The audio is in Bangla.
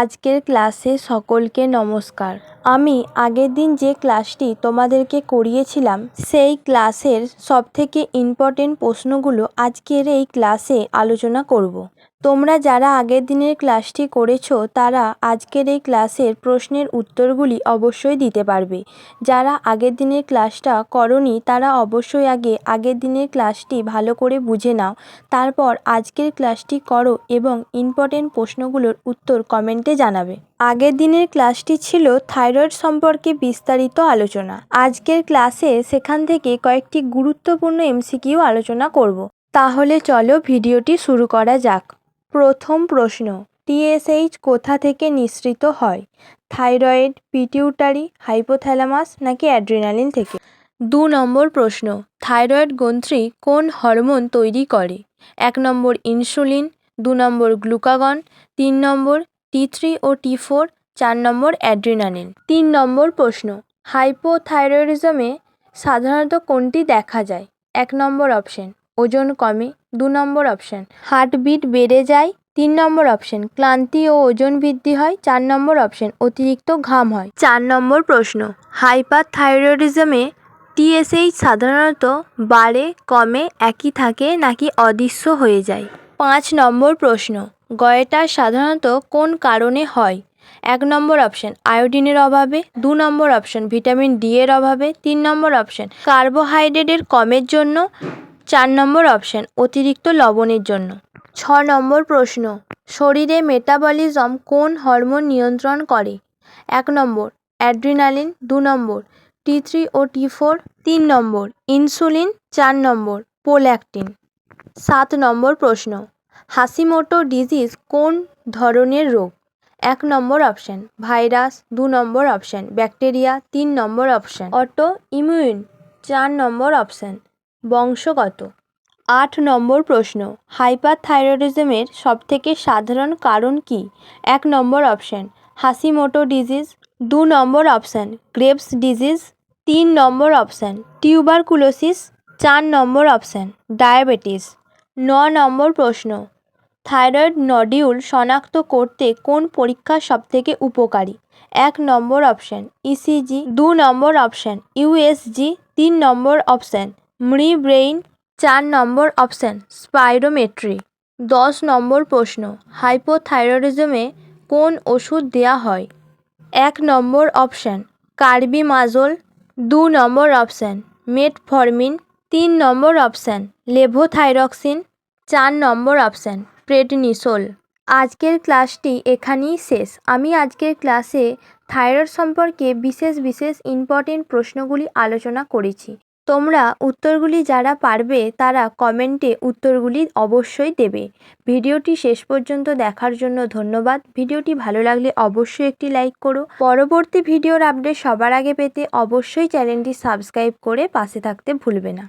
আজকের ক্লাসে সকলকে নমস্কার। আমি আগের দিন যে ক্লাসটি তোমাদেরকে করিয়েছিলাম, সেই ক্লাসের সবথেকে ইম্পর্টেন্ট প্রশ্নগুলো আজকের এই ক্লাসে আলোচনা করব। তোমরা যারা আগের দিনের ক্লাসটি করেছ, তারা আজকের এই ক্লাসের প্রশ্নের উত্তরগুলি অবশ্যই দিতে পারবে। যারা আগের দিনের ক্লাসটা করনি, তারা অবশ্যই আগে আগের দিনের ক্লাসটি ভালো করে বুঝে নাও। তারপর আজকের ক্লাসটি করো এবং ইম্পর্টেন্ট প্রশ্নগুলোর উত্তর কমেন্টে জানাবে। আগের দিনের ক্লাসটি ছিল থাইরয়েড সম্পর্কে বিস্তারিত আলোচনা। আজকের ক্লাসে সেখান থেকে কয়েকটি গুরুত্বপূর্ণ এমসিকিউ আলোচনা করব। তাহলে চলো ভিডিওটি শুরু করা যাক। প্রথম প্রশ্ন টিএসএইচ কোথা থেকে নিঃসৃত হয়? থাইরয়েড, পিটিউটারি, হাইপোথ্যালামাস নাকি অ্যাড্রিনালিন থেকে? দু নম্বর প্রশ্ন, থাইরয়েড গ্রন্থি কোন হরমোন তৈরি করে? এক নম্বর ইনসুলিন, দু নম্বর গ্লুকাগন, তিন নম্বর টি থ্রি ও টি ফোর, চার নম্বর অ্যাড্রিনালিন। তিন নম্বর প্রশ্ন, হাইপোথাইরয়েডিজমে সাধারণত কোনটি দেখা যায়? এক নম্বর অপশন, ওজন কমে। দু নম্বর অপশন হার্টবিট বেড়ে যায় তিন নম্বর অপশন ক্লান্তি ও ওজন বৃদ্ধি হয় চার নম্বর অপশন অতিরিক্ত ঘাম হয়। চার নম্বর প্রশ্ন হাইপার থাইরয়েডিজমে টিএসএইচ সাধারণত বাড়ে কমে একই থাকে নাকি অদৃশ্য হয়ে যায়? পাঁচ নম্বর প্রশ্ন গয়টা সাধারণত কোন কারণে হয়? এক নম্বর অপশন আয়োডিনের অভাবে। দু নম্বর অপশন ভিটামিন ডি এর অভাবে। তিন নম্বর অপশন কার্বোহাইড্রেটের কমের জন্য। চার নম্বর অপশন অতিরিক্ত লবণের জন্য। ছ নম্বর প্রশ্ন, শরীরে মেটাবলিজম কোন হরমোন নিয়ন্ত্রণ করে? এক নম্বর অ্যাড্রিনালিন দু নম্বর টি থ্রি ও টি ফোর তিন নম্বর ইনসুলিন চার নম্বর পোল্যাকটিন সাত নম্বর প্রশ্ন হাসিমোটো ডিজিজ কোন ধরনের রোগ? এক নম্বর অপশান ভাইরাস দু নম্বর অপশান ব্যাকটেরিয়া তিন নম্বর অপশান অটো ইমিউন চার নম্বর অপশান বংশগত। আট নম্বর প্রশ্ন, হাইপারথাইরয়েডিজমের সবথেকে সাধারণ কারণ কি? এক নম্বর অপশান, হাসিমোটো ডিজিজ। দু নম্বর অপশান, গ্রেভস ডিজিজ। তিন নম্বর অপশান, টিউবারকুলোসিস। চার নম্বর অপশান, ডায়াবেটিস। ন নম্বর প্রশ্ন, থাইরয়েড নডিউল শনাক্ত করতে কোন পরীক্ষা সবথেকে উপকারী? এক নম্বর অপশান, ইসিজি। দু নম্বর অপশান, ইউএসজি। তিন নম্বর অপশান মৃ ব্রেইন চার নম্বর অপশান, স্পাইরোমেট্রি। দশ নম্বর প্রশ্ন, হাইপোথাইরয়েডিজমে কোন ওষুধ দেওয়া হয়? এক নম্বর অপশান কার্বি কার্বিমাজোল। দু নম্বর অপশান, মেটফরমিন। তিন নম্বর অপশান, লেভোথাইরক্সিন। চার নম্বর অপশান, প্রেডনিসোল। আজকের ক্লাসটি এখানেই শেষ। আমি আজকের ক্লাসে থাইরয়েড সম্পর্কে বিশেষ বিশেষ ইম্পর্টেন্ট প্রশ্নগুলি আলোচনা করেছি। তোমরা উত্তরগুলি যারা পারবে, তারা কমেন্টে উত্তরগুলি অবশ্যই দেবে। ভিডিওটি শেষ পর্যন্ত দেখার জন্য ধন্যবাদ। ভিডিওটি ভালো লাগলে অবশ্যই একটি লাইক করো। পরবর্তী ভিডিওর আপডেট সবার আগে পেতে অবশ্যই চ্যানেলটি সাবস্ক্রাইব করে পাশে থাকতে ভুলবে না।